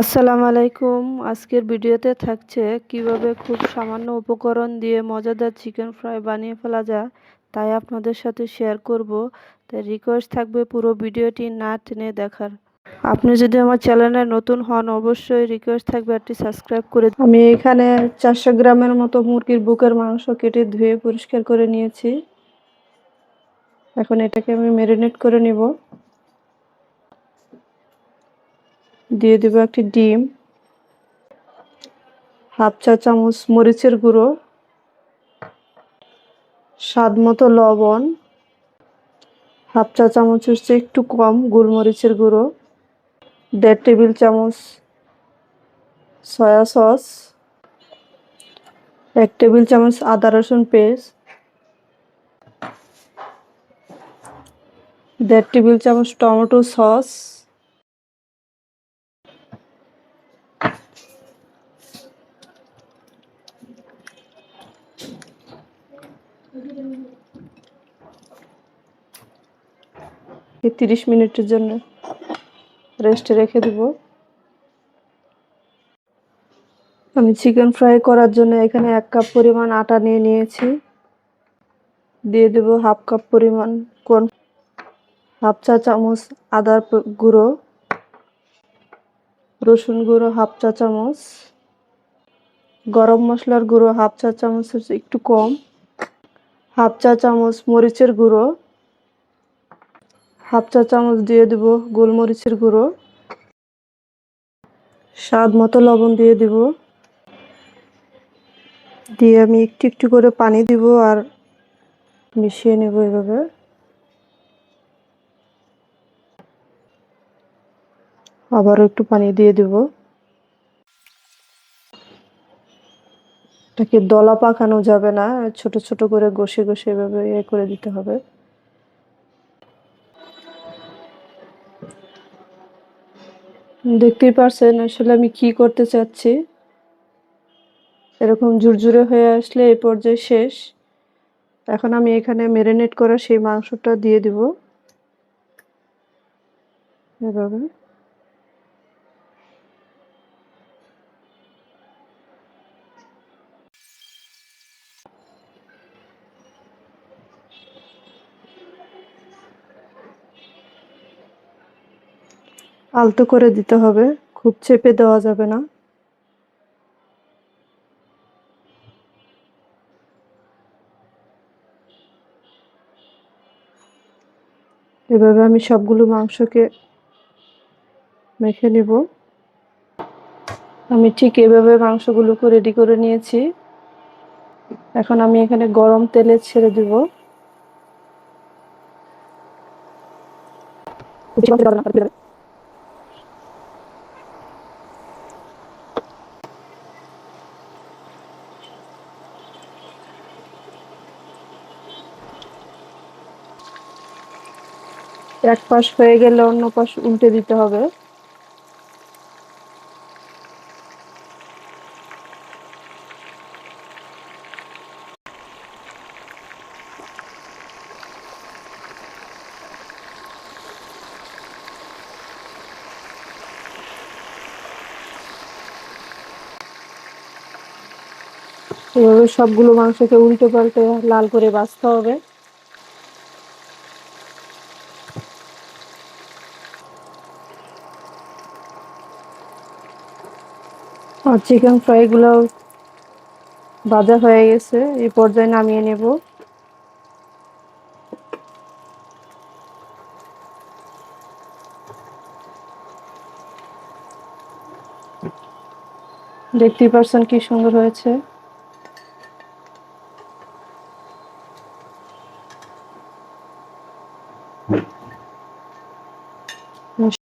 আসসালামু আলাইকুম। আজকের ভিডিওতে থাকছে কীভাবে খুব সামান্য উপকরণ দিয়ে মজাদার চিকেন ফ্রাই বানিয়ে ফেলা যায়, তাই আপনাদের সাথে শেয়ার করব। তাই রিকোয়েস্ট থাকবে পুরো ভিডিওটি না টেনে দেখার। আপনি যদি আমার চ্যানেলে নতুন হন, অবশ্যই রিকোয়েস্ট থাকবে একটি সাবস্ক্রাইব করে আমি এখানে চারশো গ্রামের মতো মুরগির বুকের মাংস কেটে ধুয়ে পরিষ্কার করে নিয়েছি। এখন এটাকে আমি ম্যারিনেট করে নিব। দিয়ে দেবো একটি ডিম, হাফ চা চামচ মরিচের গুঁড়ো, স্বাদ মতো লবণ, হাফ চা চামচ হচ্ছে একটু কম গোলমরিচের গুঁড়ো, দেড় টেবিল চামচ সয়া সস, এক টেবিল চামচ আদা রসুন পেস্ট, দেড় টেবিল চামচ টমেটো সস তিরিশ মিনিটের জন্য রেস্টে রেখে দেব। আমি চিকেন ফ্রাই করার জন্য এখানে এক কাপ পরিমাণ আটা নিয়ে নিয়েছি। দিয়ে দেব হাফ কাপ পরিমাণ কোন হাফ চা চামচ আদার গুঁড়ো, রসুন গুঁড়ো হাফ চা চামচ, গরম মশলার গুঁড়ো হাফ চা চামচ একটু কম। হাফ চা চামচ মরিচের গুঁড়ো, হাফ চা চামচ দিয়ে দেব গোলমরিচের গুঁড়ো, স্বাদ মতো লবণ দিয়ে দিব। দিয়ে আমি একটু একটু করে পানি দিব আর মিশিয়ে নেব এভাবে। আবারও একটু পানি দিয়ে দেব। এটাকে দলা পাকানো যাবে না? ছোট ছোট করে ঘষে ঘষে এভাবে ইয়ে করে দিতে হবে। দেখতেই পারছেন আসলে আমি কি করতে চাচ্ছি। এরকম ঝুরঝুরে হয়ে আসলে এই পর্যায়ে শেষ। এখন আমি এখানে ম্যারিনেট করা সেই মাংসটা দিয়ে দিব। এভাবে। আলতো করে দিতে হবে, খুব চেপে দেওয়া যাবে না। এভাবে আমি সবগুলো মাংসকে মেখে নিব। আমি ঠিক এভাবে মাংসগুলোকে রেডি করে নিয়েছি। এখন আমি এখানে গরম তেলে ছেড়ে দিব। এক পাশ হয়ে গেলে অন্য পাশ উল্টে দিতে হবে। এভাবে সবগুলো মাংসকে উল্টে পাল্টে লাল করে বাছতে হবে। আর চিকেন ফ্রাইগুলো ভাজা হয়ে গেছে, এই পর্যায়ে নামিয়ে নেব। দেখতেই পারছেন কি সুন্দর হয়েছে।